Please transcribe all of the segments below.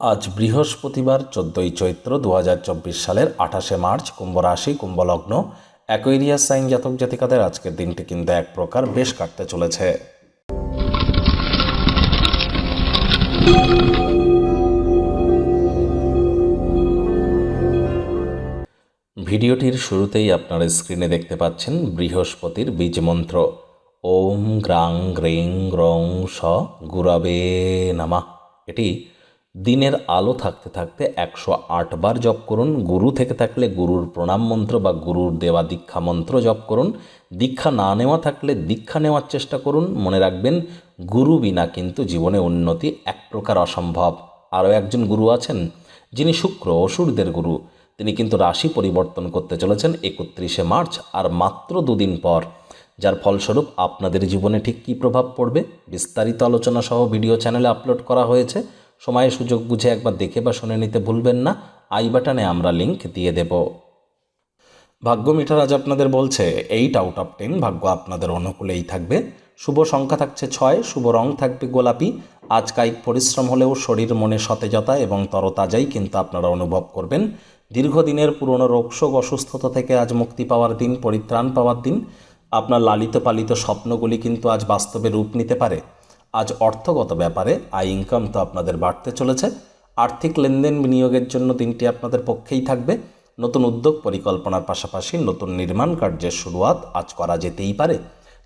আজ বৃহস্পতিবার, চোদ্দোই চৈত্র দু হাজার চব্বিশ সালের আঠাশে মার্চ কুম্ভ রাশি কুম্ভ লগ্ন অ্যাকোয়েরিয়াস সাইন জাতক জাতিকাদের আজকের দিনটি কিন্তু এক প্রকার বেশ কাটতে চলেছে। ভিডিওটির শুরুতেই আপনারা স্ক্রিনে দেখতে পাচ্ছেন বৃহস্পতির বীজ মন্ত্র। ওম গ্রাং গ্রিং গ্রং স গুরাবে নামা। এটি দিনের আলো থাকতে থাকতে একশো বার জপ করুন, গুরু থেকে থাকলে গুরুর প্রণাম মন্ত্র বা গুরুর দেওয়া দীক্ষা মন্ত্র জপ করুন। দীক্ষা না নেওয়া থাকলে দীক্ষা নেওয়ার চেষ্টা করুন। মনে রাখবেন, গুরু বিনা কিন্তু জীবনে উন্নতি এক প্রকার অসম্ভব। আরও একজন গুরু আছেন, যিনি শুক্র অসুরদের গুরু। তিনি কিন্তু রাশি পরিবর্তন করতে চলেছেন একত্রিশে মার্চ, আর মাত্র দুদিন পর। যার ফলস্বরূপ আপনাদের জীবনে ঠিক কী প্রভাব পড়বে? বিস্তারিত আলোচনা সহ ভিডিও চ্যানেলে আপলোড করা হয়েছে। সময়ে সুযোগ বুঝে একবার দেখে বা শুনে নিতে ভুলবেন না। আই বাটনে আমরা লিংক দিয়ে দেব। ভাগ্য মিটার আজ আপনাদের বলছে, এইট আউট অফ টেন, ভাগ্য আপনাদের অনুকূলেই থাকবে। শুভ সংখ্যা থাকছে ছয়, শুভ রং থাকবে গোলাপি। আজ কায়িক পরিশ্রম হলেও শরীর মনে সতেজতা এবং তরতাজাই কিন্তু আপনারা অনুভব করবেন। দীর্ঘদিনের পুরনো রোগশোক অসুস্থতা থেকে আজ মুক্তি পাওয়ার দিন, পরিত্রাণ পাওয়ার দিন। আপনার লালিত পালিত স্বপ্নগুলি কিন্তু আজ বাস্তবে রূপ নিতে পারে। আজ অর্থগত ব্যাপারে আয় ইনকাম তো আপনাদের বাড়তে চলেছে। আর্থিক লেনদেন বিনিয়োগের জন্য দিনটি আপনাদের পক্ষেই থাকবে। নতুন উদ্যোগ পরিকল্পনার পাশাপাশি নতুন নির্মাণ কার্যের শুরুয়াত আজ করা যেতেই পারে।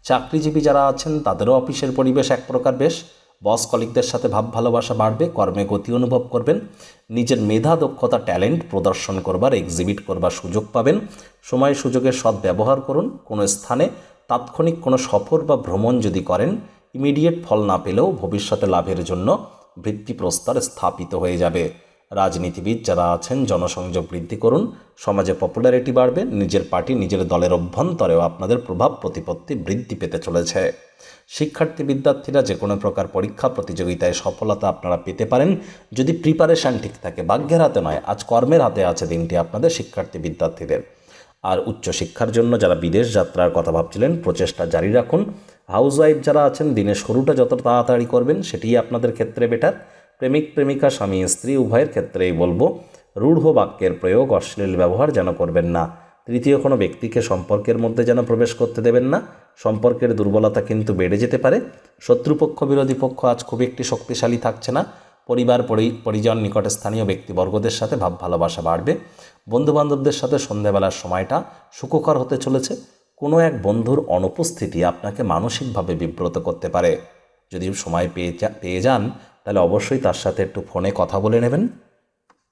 চাকরিজীবী যারা আছেন, তাদেরও অফিসের পরিবেশ এক প্রকার বেশ। বস কলিকদের সাথে ভাব ভালোবাসা বাড়বে, কর্মে গতি অনুভব করবেন। নিজের মেধা, দক্ষতা, ট্যালেন্ট প্রদর্শন করবার এক্সিবিট করবার সুযোগ পাবেন। সময় সুযোগের সদ্ব্যবহার করুন। কোনো স্থানে তাৎক্ষণিক কোনো সফর বা ভ্রমণ যদি করেন ইমিডিয়েট ফল না পেলেও ভবিষ্যতে লাভের জন্য ভিত্তিপ্রস্তর স্থাপিত হয়ে যাবে। রাজনীতিবিদ যারা আছেন, জনসংযোগ বৃদ্ধি করুন, সমাজে পপুলারিটি বাড়বে, নিজের পার্টি নিজের দলের অভ্যন্তরেও আপনাদের প্রভাব, প্রতিপত্তি বৃদ্ধি পেতে চলেছে। শিক্ষার্থী বিদ্যার্থীরা যে কোনো প্রকার পরীক্ষা, প্রতিযোগিতায় সফলতা আপনারা পেতে পারেন। যদি প্রিপারেশান ঠিক থাকে, ভাগ্যের হাতে নয়, আজ কর্মের হাতে আছে দিনটি আপনাদের শিক্ষার্থী বিদ্যার্থীদের। আর উচ্চশিক্ষার জন্য যারা বিদেশ যাত্রার কথা ভাবছিলেন, প্রচেষ্টা জারি রাখুন। হাউস ওয়াইফ যারা আছেন দিনের শুরুটা যত তাড়াতাড়ি করবেন, সেটিই আপনাদের ক্ষেত্রে বেটার প্রেমিক, প্রেমিকা, স্বামী, স্ত্রী, উভয়ের ক্ষেত্রেই বলব, রূঢ় বাক্যের প্রয়োগ, অশ্লীল ব্যবহার যেন করবেন না। তৃতীয়, কোনো ব্যক্তিকে সম্পর্কের মধ্যে যেন প্রবেশ করতে দেবেন না। সম্পর্কের দুর্বলতা কিন্তু বেড়ে যেতে পারে। শত্রুপক্ষ, বিরোধী পক্ষ আজ খুব একটি শক্তিশালী থাকছে না। পরিবার, পরি- পরিজন, নিকটে স্থানীয় ব্যক্তিবর্গদের সাথে ভাব ভালোবাসা বাড়বে। বন্ধুবান্ধবদের সাথে সন্ধ্যাবেলার সময়টা সুখকর হতে চলেছে। কোনো এক বন্ধুর অনুপস্থিতি আপনাকে মানসিকভাবে বিব্রত করতে পারে। যদি সময় পেয়ে পেয়ে যান, তাহলে অবশ্যই তার সাথে একটু ফোনে কথা বলে নেবেন।